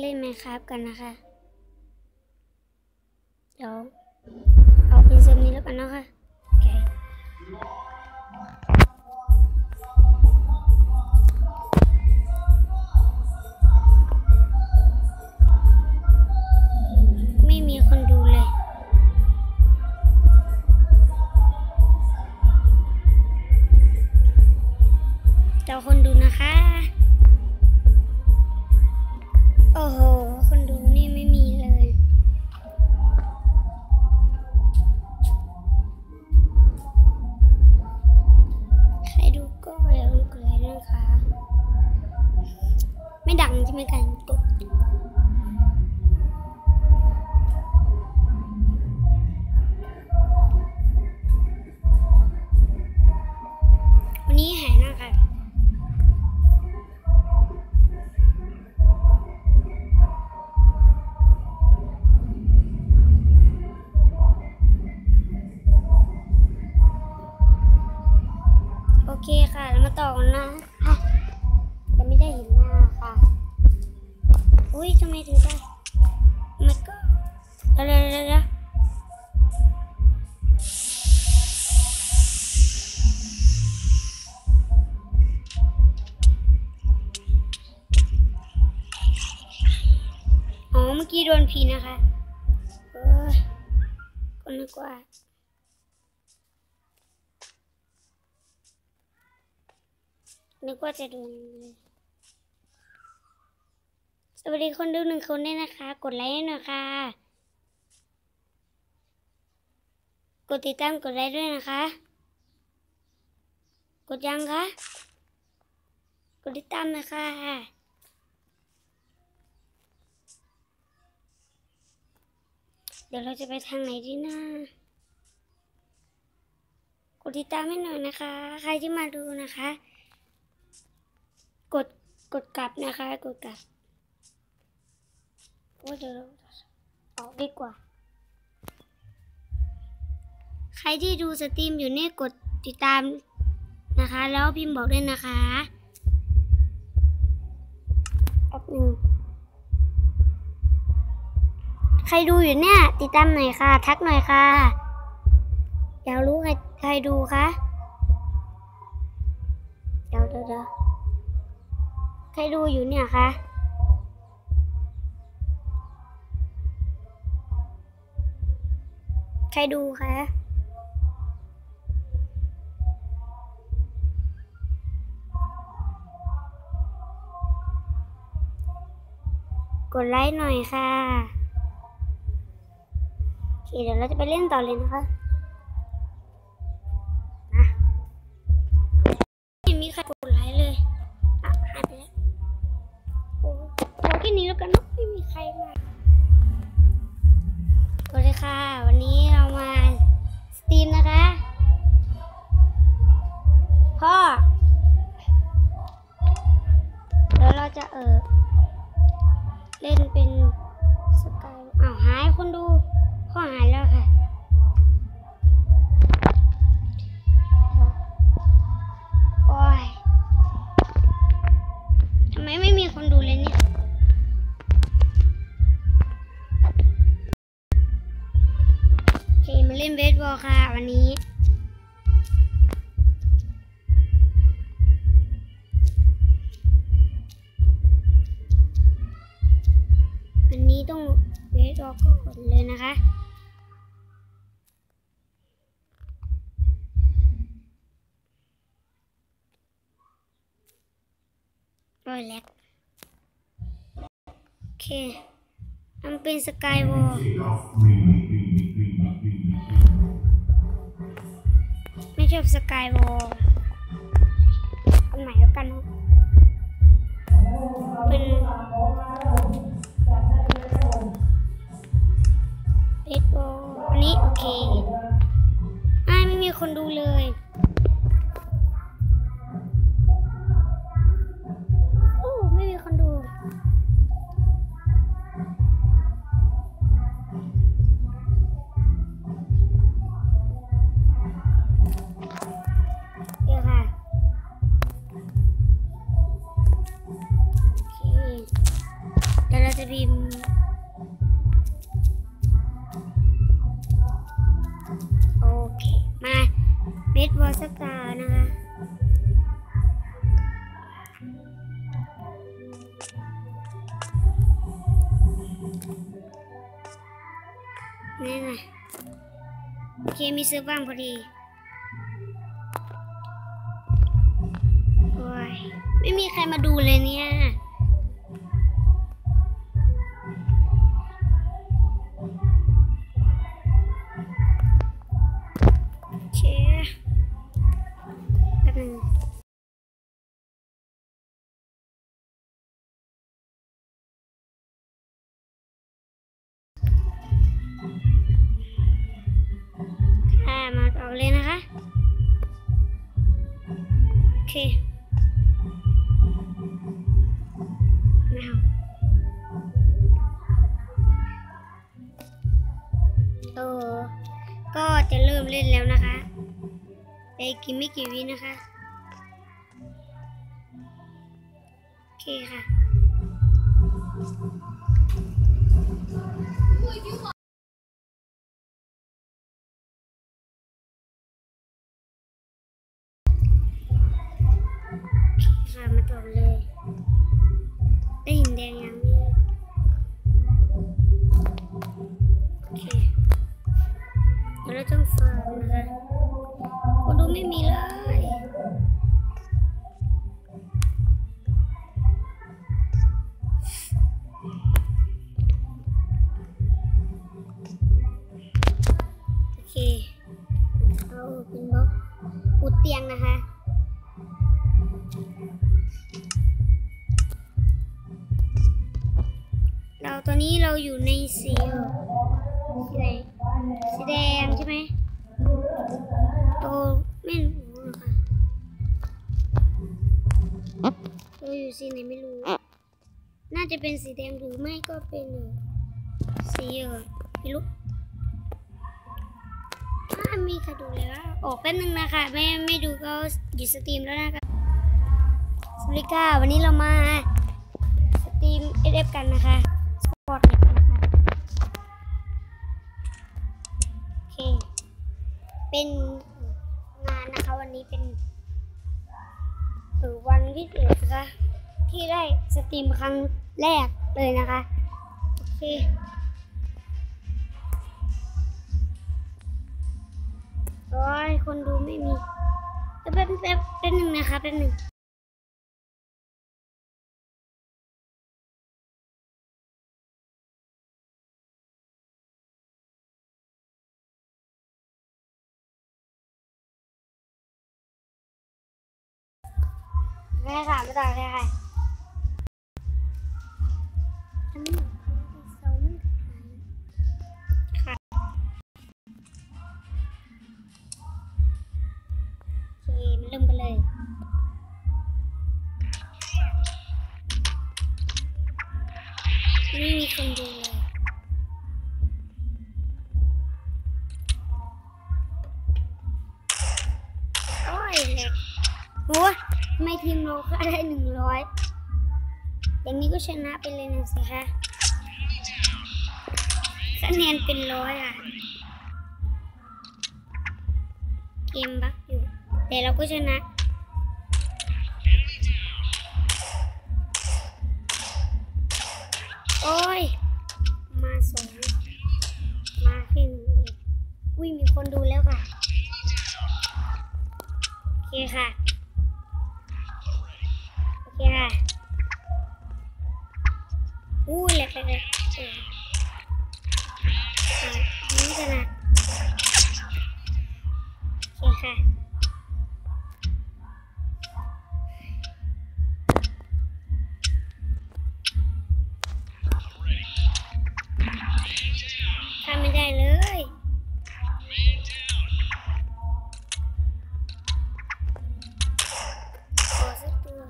เล่นไหมครับกันนะคะ เดี๋ยว เอาเป็นเซิร์ฟนี้แล้วกันนะคะโอเคไม่มีคนดูเลยเจ้าคนดูนะคะ โอ๋อเมื่อกี้โดนผีนะคะเออก็นึกว่านึกว่าจะดูเลยสวัสดีคนดูหนึ่งคนด้วยนะคะ กดไลค์หน่อยค่ะ กดติดตามกดไลค์ด้วยนะคะ กดยังคะ กดติดตามหนะคะ เดี๋ยวเราจะไปทางไหนดีนะกดติดตามให้หน่อยนะคะ ใครที่มาดูนะคะ กดกดกลับนะคะ กดกลับโอ้เดี๋ยวเราออกดีกว่า ใครที่ดูสตรีมอยู่นี่กดติดตามนะคะ แล้วพิมพ์บอกด้วยนะคะแป๊บหนึ่ง ใครดูอยู่เนี่ย ติดตามหน่อยค่ะ ทักหน่อยค่ะ อยากรู้ใครใครดูคะเดี๋ยวเดี๋ยวใครดูอยู่เนี่ยคะใครดูคะกดไลค์หน่อยค่ะ เคเดี๋ยวเราจะไปเล่นต่อเลยนะคะอะไม่มีใครกดไลค์เลยอะหายไปแล้วโอ้พอแค่นี้แล้วกันเนอะไม่มีใครมาสวัสดีค่ะ วันนี้เรามาสตรีมนะคะ พ่อเดี๋ยวเราจะเออเล่นเป็น วันนี้ต้องเบสบอลก็กดเลยนะคะโอ้ยแลกโอเคมันเป็นสกายวอลไม่ชอบสกายวอลอันไหนแล้วกัน เป็นานะคะนี่ไงโอเคมีเสื้อบ้างพอดีโอ้ยไม่มีใครมาดูเลยเนี่ย โก็จะเริ่มเล่นแล้วนะคะไปกินไม่กี่วินะคะ โอเคค่ะ เดี๋ยวเราต้องฟาร์มนะคะโอ้ดูไม่มีเลยโอเคเอาเป็นบล็อกอุดเตียงนะคะ งใช่ไหมโตไม่รู้ค่ะเราอยู่สีไหนไม่รู้ น่าจะเป็นสีแดงหรือไม่ก็เป็นสีเออไม่รู้ถ้ามีใครดูแล้วออกแป๊บนึงนะคะไม่ไม่ดูก็หยุดสตรีมแล้วนะคะสวัสดีค่ะวันนี้เรามาสตรีมเอฟกันนะคะสปอร์ต เป็นงานนะคะวันนี้เป็นเออวันพิเศษนะคะที่ได้สตรีมครั้งแรกเลยนะคะโอเคโอ้ยคนดูไม่มีแป๊บแป๊บแป๊บแป๊บหนึ่งนะคะแป๊บหนึ่ง แม่ค่ะไม่ต่อเลยค่ะอันนี้เสามันค่ะโอเคมันเริ่มกันเลยไม่มีคนดูเลยโอ้ยแหลก โอ้ยไม่ทีมเราค่าได้หนึ่งร้อยอย่างนี้ก็ชนะไปเลยนะสิคะคะแนนเป็นร้อยอะ เกมบักอยู่ แต่เราก็ชนะโอ้ย มาสองมาแค่หนึ่งเองอุ้ยมีคนดูแล้วค่ะ โอเคค่ะ ล่ะอู้แหลกแหลกแหลกนี่กันนะโอเคค่ะทำไม่ได้เลยขอสักตัว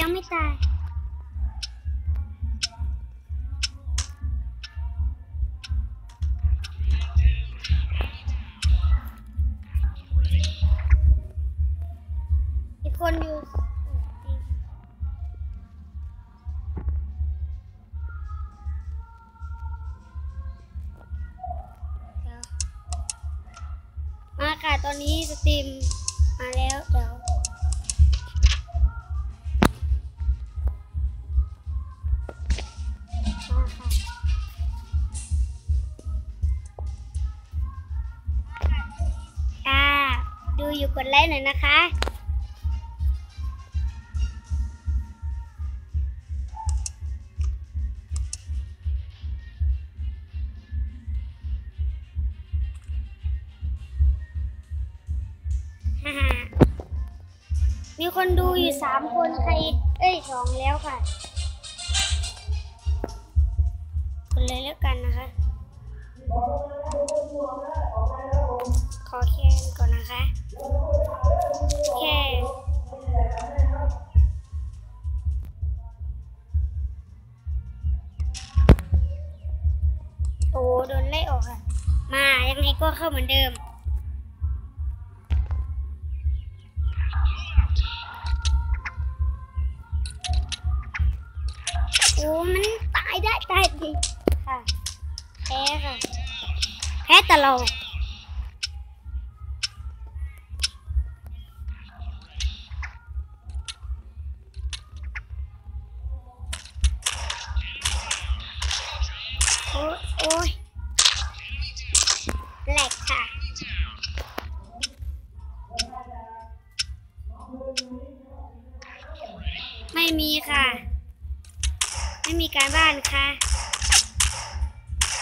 ยังไม่ตาย กดไลค์หน่อยนะคะ มีคนดูอยู่สามคนใคร เอ้ยสองแล้วค่ะคนเลยแล้วกันนะคะขอแค่นี้ก่อนนะคะ แค่โอ้โดนไล่ออกค่ะ มายังไงก็เข้าเหมือนเดิม โอ้มันตายได้ตายดีค่ะ แพ้ค่ะ แพ้ตลอด ไม่มีค่ะ ไม่มีการบ้านค่ะ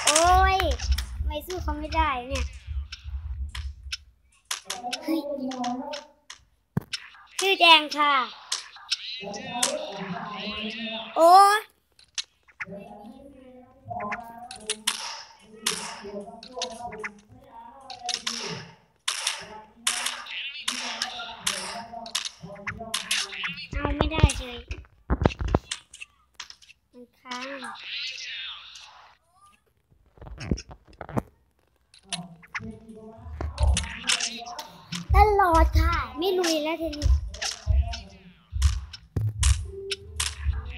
โอ้ยไม่สู้เขาไม่ได้เนี่ยเฮ้ยชื่อแดงค่ะ โอ้เอา ไม่ได้เลยมันค้างตลอดค่ะ ไม่ลุยแล้วทีนี้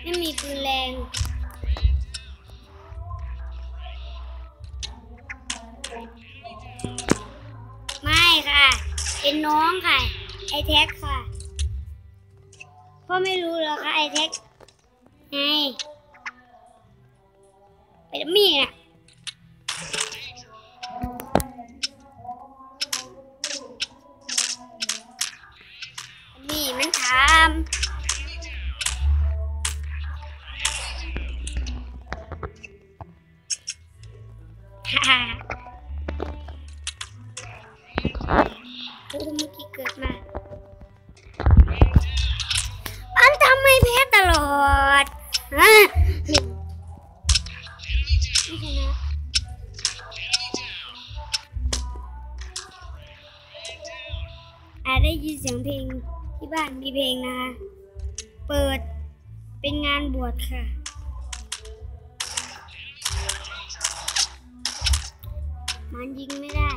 ไม่มีปืนแรงไม่ค่ะ เป็นน้องค่ะ ไอแท็กค่ะ ก็ไม่รู้หรอกค่ะไอเท็กไงไปมีดน่ะ เพลงที่บ้านมีเพลงนะคะ เปิดเป็นงานบวชค่ะ มันยิงไม่ได้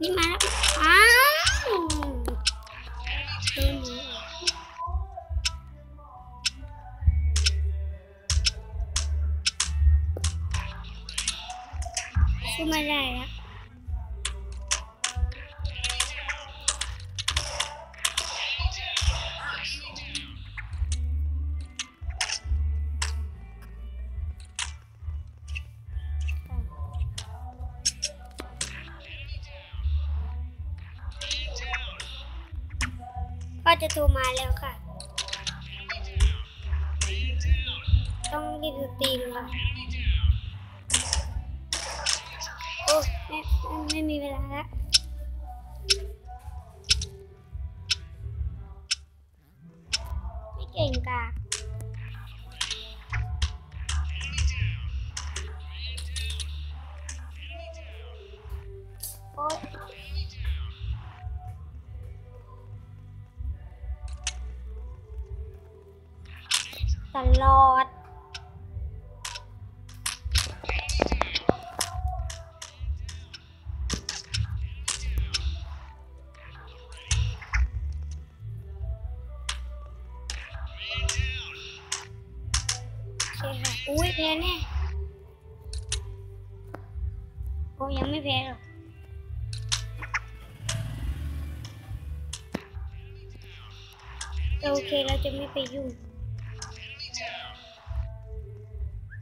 นี่มาแล้วอ้า ได้แล้วพ่อจะโทรมาแล้วค่ะ ต้องรีบตีมค่ะ โอ้ ไม่ไม่มีเวลาละไม่เก่งกาโอ๊ยตลอด ไม่แพ้หรอกโอเคเราจะไม่ไปยุ่ง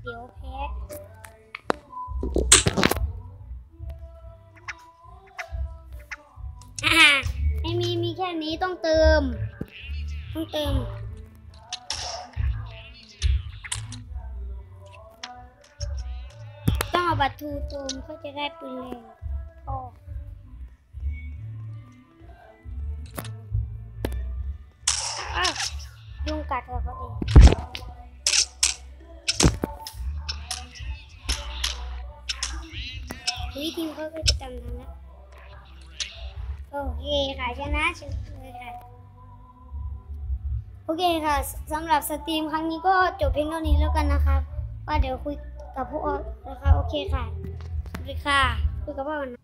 เดี๋ยวแพ้อ่าไม่มีมีแค่นี้ต้องเติม ต้องเติม ต้องเอาบัตรทูติมก็จะได้ปืนเร็วโอ้อ้าวยุงกัดเรอพอดีเฮ้ยทีมเขาก็จะจำทันแล้วโอเคค่ะชนะเฉยเลยค่ะโอเคค่ะสำหรับสตรีมครั้งนี้ก็จบเพียงเท่านี้แล้วกันนะคะว่าเดี๋ยวคุยกับพวกนะคะโอ เคค่ะสวัสดีค่ะคุยกับพ่อนะ